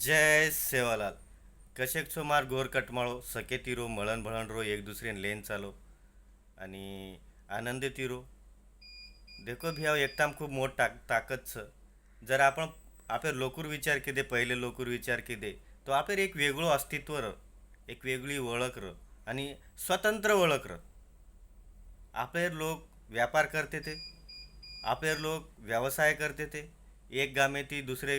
जय सेवालाल. कशेक छो मार गोर कटमाळो सके तिरो मळण भळण रो एक दुसरेन लेन चालो. आणि आनंद तिरो देखो भियाव एकताम एकटाम मोठ ताक ताकद छ. जर आपण आपेर लोकूर विचार कितें पहिले लोकूर विचार कितें तो आपेर एक वेगळो अस्तित्व र एक वेगळी ओळख र आणि स्वतंत्र ओळख र आपले लोक व्यापार करते ते. आपले लोक व्यवसाय करते ते. एक गामे ती दुसरे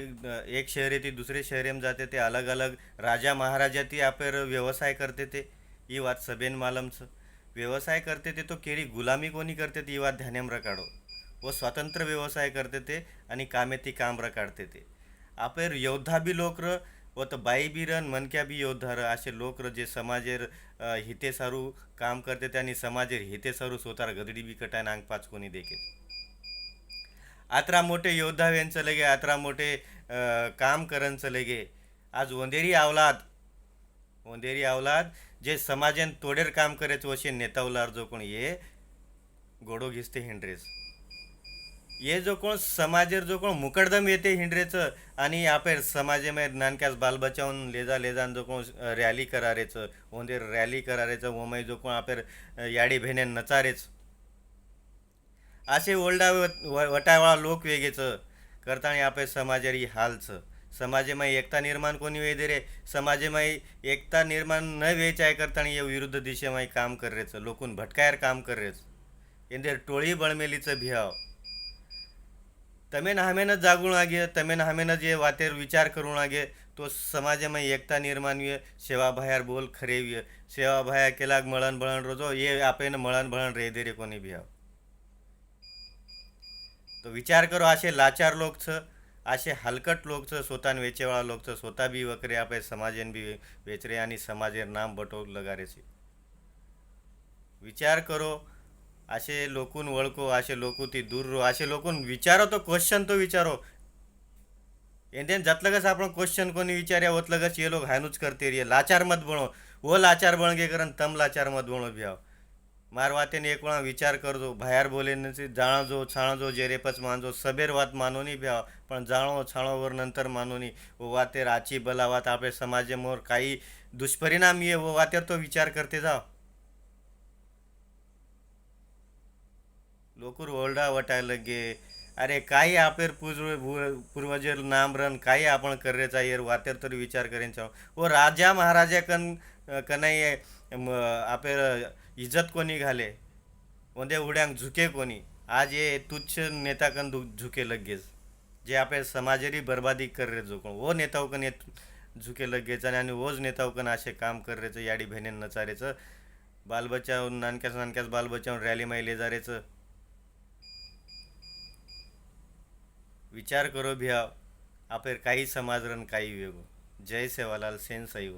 एक शहरे ती दुसरे शहर जाते ते अलग अलग राजा महाराजा ती आपण व्यवसाय करते ते ही वाद सबेन मालमचं. व्यवसाय करते ते तो केळी गुलामी कोणी करते ती वाद ध्यानेम रकाडो. व स्वतंत्र व्यवसाय करते ते आणि कामे ती काम रकाडते ते. आपेर योद्धा बी लोक र व तर बाई बी रन मनक्या बी योद्धा र असे लोक र जे समाजेर हितेसारू काम करते ते आणि समाजेर हितेसारू स्वतः गदडी बी कटाय नांग पाच कोणी देखेत. अतरा मोठे योद्धा यांचं गे अतरा मोठे अ, काम करनचं गे आज वंदेरी आवलाद वंदेरी आवलाद जे समाजान तोडेर काम करायचं असे नेतावलार जो कोण ये गोडो घिसते हिंड्रेस ये जो कोण समाजेर जो कोण मुकडदम येते हिंड्रेचं आणि आपे समाजेमध्ये नानक्यास बाल बचावून लेजा लेजान जो कोण रॅली करारेचं ओंदेर रॅली करारेचं ओमय जो कोण आपेर याडी भेने नचारेच. असे ओल्डा वटावळा लोक वेगेचं करताना आपले समाजारी हालचं. समाजेमाई एकता निर्माण कोणी वेदे रे? रे समाजेमाई एकता निर्माण न वेचाय करताना या विरुद्ध दिशेमाई काम कर रेच लोकून भटकायर काम कर रेच इंदेर टोळी बळमेलीचं भियाव तमेन हामेनच जागून आगे तमेन हमेनच ये वातेर विचार करून आगे तो समाजामध्ये एकता निर्माण व्हिय सेवा भायर बोल खरे व्हिय सेवा भाया केलाग मळण बळण रोजो ये आपेन मळण भळण रे दे रे कोणी भियाव तो विचार करो असे लाचार लोक असे हलकट लोक छ स्वतःन वेचेवाळा लोकचं स्वतः बी वकरे आपे समाजेन बी वेच रे आणि समाजेर नाम बटो लगारे विचार करो असे लोकून वळको असे लोकू ती दूर रो असे लोकून विचारो तो क्वेश्चन तो विचारो. एंदेन जातलगच आपण क्वेश्चन कोणी विचार्या होतलगच ये लोक हायनुच करते रे. लाचार मत बणो वो लाचार बणगे करन तम लाचार मत बणो भी भ्याव मार वातेने एक वेळा विचार करजो बाहेर बोले जाणजो छाणजो जेरेपच मानजो सबेर वात मानोनी भ्याव पण जाणो छाणो वर नंतर मानोनी वो वातेर आची बला वात आपले समाजेमोर काही दुष्परिणाम ये व वातेर तो विचार करते जाव लोकर ओरडा वटाय लगे अरे काही आपेर पूर्व पूर्वजेर नाम रन काही आपण करेचा येर वातेर तरी विचार करेन चाव व राजा महाराजा कन कनाई आपेर इज्जत कोणी घाले? म्हणजे उड्यांक झुके कोणी? आज ये तुच्छ नेता कन दु- झुके लगेच. जे आपले समाजेरी बर्बादी कर रे जो कोण वो नेताव कन येत झुके लगेच आणि आणि वोच नेताव कन असे काम कर रेचं याडी भेनेन नचारेचं. बाल बचाव नानक्यास नानक्यास बाल बचावून रॅली माहिले जारेचं. विचार करो भिया आपेर काही समाज रन काही वेगो जय सेवालाल सेन सैव